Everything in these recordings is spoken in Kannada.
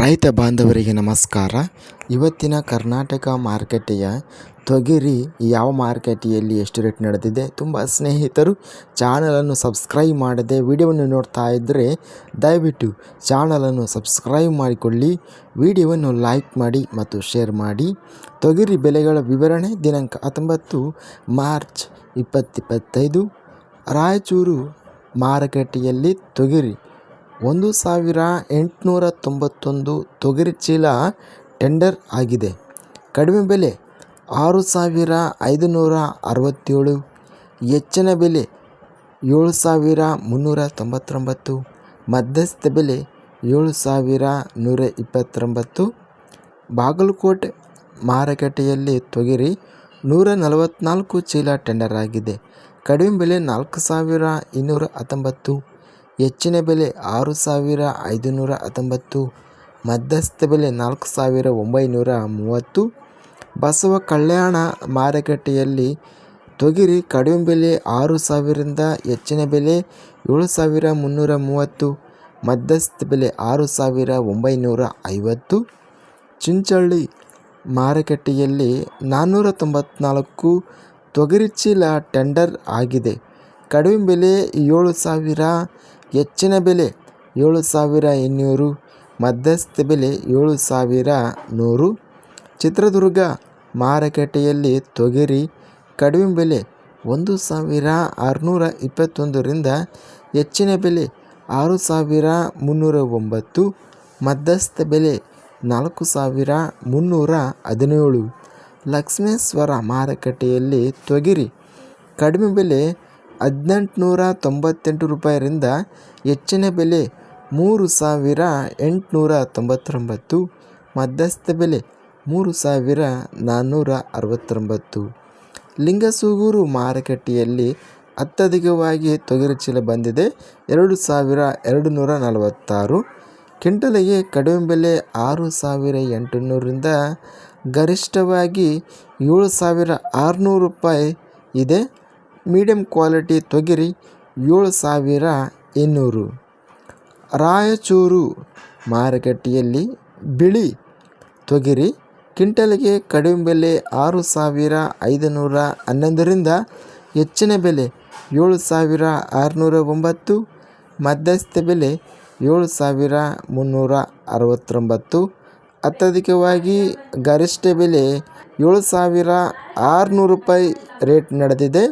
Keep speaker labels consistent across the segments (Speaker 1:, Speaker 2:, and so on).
Speaker 1: ರೈತ ಬಾಂಧವರಿಗೆ ನಮಸ್ಕಾರ. ಇವತ್ತಿನ ಕರ್ನಾಟಕ ಮಾರುಕಟ್ಟೆಯ ತೊಗರಿ ಯಾವ ಮಾರುಕಟ್ಟೆಯಲ್ಲಿ ಎಷ್ಟು ರೇಟ್ ನಡೆದಿದೆ ತುಂಬ ಸ್ನೇಹಿತರು ಚಾನಲನ್ನು ಸಬ್ಸ್ಕ್ರೈಬ್ ಮಾಡದೆ ವಿಡಿಯೋವನ್ನು ನೋಡ್ತಾ ಇದ್ದರೆ ದಯವಿಟ್ಟು ಚಾನಲನ್ನು ಸಬ್ಸ್ಕ್ರೈಬ್ ಮಾಡಿಕೊಳ್ಳಿ, ವಿಡಿಯೋವನ್ನು ಲೈಕ್ ಮಾಡಿ ಮತ್ತು ಶೇರ್ ಮಾಡಿ. ತೊಗರಿ ಬೆಲೆಗಳ ವಿವರಣೆ ದಿನಾಂಕ ಹತ್ತೊಂಬತ್ತು ಮಾರ್ಚ್ ಇಪ್ಪತ್ತಿಪ್ಪತ್ತೈದು ರಾಯಚೂರು ಮಾರುಕಟ್ಟೆಯಲ್ಲಿ ತೊಗರಿ ಒಂದು ಸಾವಿರ ಎಂಟುನೂರ ತೊಂಬತ್ತೊಂದು ತೊಗರಿ ಚೀಲ ಟೆಂಡರ್ ಆಗಿದೆ. ಕಡಿಮೆ ಬೆಲೆ ಆರು ಸಾವಿರ ಐದುನೂರ ಅರವತ್ತೇಳು. ಹೆಚ್ಚಿನ ಬೆಲೆ ಏಳು ಸಾವಿರ ಮುನ್ನೂರ ತೊಂಬತ್ತೊಂಬತ್ತು. ಮಧ್ಯಸ್ಥ ಬೆಲೆ ಏಳು ಸಾವಿರ ನೂರ ಇಪ್ಪತ್ತೊಂಬತ್ತು. ಬಾಗಲಕೋಟೆ ಮಾರುಕಟ್ಟೆಯಲ್ಲಿ ತೊಗರಿ ನೂರ ನಲವತ್ತ್ನಾಲ್ಕು ಚೀಲ ಟೆಂಡರ್ ಆಗಿದೆ. ಕಡಿಮೆ ಬೆಲೆ ನಾಲ್ಕು ಸಾವಿರ ಇನ್ನೂರ ಹತ್ತೊಂಬತ್ತು. ಹೆಚ್ಚಿನ ಬೆಲೆ ಆರು ಸಾವಿರ ಐದುನೂರ ಹತ್ತೊಂಬತ್ತು, ಮಧ್ಯಸ್ಥ ಬೆಲೆ ನಾಲ್ಕು ಸಾವಿರ ಒಂಬೈನೂರ ಮೂವತ್ತು. ಬಸವ ಕಲ್ಯಾಣ ಮಾರುಕಟ್ಟೆಯಲ್ಲಿ ತೊಗರಿ ಕಡಿಮೆ ಬೆಲೆ ಆರು ಸಾವಿರದಿಂದ ಹೆಚ್ಚಿನ ಬೆಲೆ ಏಳು ಸಾವಿರ ಮುನ್ನೂರ ಮೂವತ್ತು, ಮಧ್ಯಸ್ಥ ಬೆಲೆ ಆರು ಸಾವಿರ ಒಂಬೈನೂರ ಐವತ್ತು. ಚಿಂಚಳ್ಳಿ ಮಾರುಕಟ್ಟೆಯಲ್ಲಿ ನಾನ್ನೂರ ತೊಂಬತ್ನಾಲ್ಕು ತೊಗರಿ ಚೀಲ ಟೆಂಡರ್ ಆಗಿದೆ. ಕಡಿಮೆ ಬೆಲೆ ಏಳು ಸಾವಿರ ಹೆಚ್ಚಿನ ಬೆಲೆ ಏಳು ಸಾವಿರ ಇನ್ನೂರು, ಮಧ್ಯಸ್ಥ ಬೆಲೆ ಏಳು ಸಾವಿರ ನೂರು. ಚಿತ್ರದುರ್ಗ ಮಾರುಕಟ್ಟೆಯಲ್ಲಿ ತೊಗರಿ ಕಡಿಮೆ ಬೆಲೆ ಒಂದು ಸಾವಿರ ಆರುನೂರ ಇಪ್ಪತ್ತೊಂದರಿಂದ ಹೆಚ್ಚಿನ ಬೆಲೆ ಆರು ಸಾವಿರ ಮುನ್ನೂರ ಒಂಬತ್ತು, ಮಧ್ಯಸ್ಥ ಬೆಲೆ ನಾಲ್ಕು ಸಾವಿರ ಮುನ್ನೂರ ಹದಿನೇಳು. ಲಕ್ಷ್ಮೇಶ್ವರ ಮಾರುಕಟ್ಟೆಯಲ್ಲಿ ತೊಗರಿ ಕಡಿಮೆ ಬೆಲೆ ಹದಿನೆಂಟುನೂರ ತೊಂಬತ್ತೆಂಟು ರೂಪಾಯಿರಿಂದ ಹೆಚ್ಚಿನ ಬೆಲೆ ಮೂರು ಸಾವಿರ ಎಂಟುನೂರ ತೊಂಬತ್ತೊಂಬತ್ತು ಮಧ್ಯಸ್ಥ ಬೆಲೆ ಮೂರು ಸಾವಿರ ನಾನ್ನೂರ ಅರವತ್ತೊಂಬತ್ತು ಲಿಂಗಸೂಗೂರು ಮಾರುಕಟ್ಟೆಯಲ್ಲಿ ಅತ್ಯಧಿಕವಾಗಿ ತೊಗರಿ ಚೀಲ ಬಂದಿದೆ, ಎರಡು ಸಾವಿರ ಎರಡು ನೂರ ನಲವತ್ತಾರು ಕ್ವಿಂಟಲಿಗೆ ಕಡಿಮೆ ಬೆಲೆ ಆರು ಸಾವಿರ ಎಂಟುನೂರರಿಂದ ಗರಿಷ್ಠವಾಗಿ ಏಳು ಸಾವಿರ ಆರುನೂರು ರೂಪಾಯಿ ಇದೆ. ಮೀಡಿಯಮ್ ಕ್ವಾಲಿಟಿ ತೊಗರಿ ಏಳು ಸಾವಿರ ಇನ್ನೂರು. ರಾಯಚೂರು ಮಾರುಕಟ್ಟೆಯಲ್ಲಿ ಬಿಳಿ ತೊಗರಿ, ಕ್ವಿಂಟಲ್ಗೆ ಕಡಿಮೆ ಬೆಲೆ ಆರು ಸಾವಿರ ಐದುನೂರ ಹನ್ನೊಂದರಿಂದ ಹೆಚ್ಚಿನ ಬೆಲೆ ಏಳು ಸಾವಿರ ಆರುನೂರ ಒಂಬತ್ತು ಮಧ್ಯಸ್ಥ ಬೆಲೆ ಏಳು ಸಾವಿರ ಮುನ್ನೂರ ಅರವತ್ತೊಂಬತ್ತು, ಅತ್ಯಧಿಕವಾಗಿ ಗರಿಷ್ಠ ಬೆಲೆ ಏಳು ಸಾವಿರ ಆರುನೂರು ರೂಪಾಯಿ ರೇಟ್ ನಡೆದಿದೆ.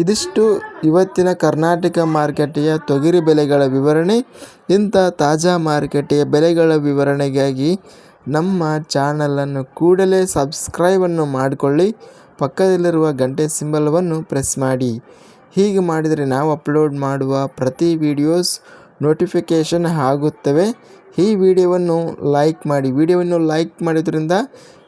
Speaker 1: ಇದಿಷ್ಟು ಇವತ್ತಿನ ಕರ್ನಾಟಕ ಮಾರುಕಟ್ಟೆಯ ತೊಗರಿ ಬೆಲೆಗಳ ವಿವರಣೆ, ಇಂಥ ತಾಜಾ ಮಾರುಕಟ್ಟೆಯ ಬೆಲೆಗಳ ವಿವರಣೆಗಾಗಿ ನಮ್ಮ ಚಾನಲನ್ನು ಕೂಡಲೇ ಸಬ್ಸ್ಕ್ರೈಬನ್ನು ಮಾಡಿಕೊಳ್ಳಿ, ಪಕ್ಕದಲ್ಲಿರುವ ಗಂಟೆ ಸಿಂಬಲವನ್ನು ಪ್ರೆಸ್ ಮಾಡಿ. ಹೀಗೆ ಮಾಡಿದರೆ ನಾವು ಅಪ್ಲೋಡ್ ಮಾಡುವ ಪ್ರತಿ ವಿಡಿಯೋಸ್ ನೋಟಿಫಿಕೇಷನ್ ಆಗುತ್ತವೆ. ಈ ವಿಡಿಯೋವನ್ನು ಲೈಕ್ ಮಾಡಿ, ವಿಡಿಯೋವನ್ನು ಲೈಕ್ ಮಾಡೋದ್ರಿಂದ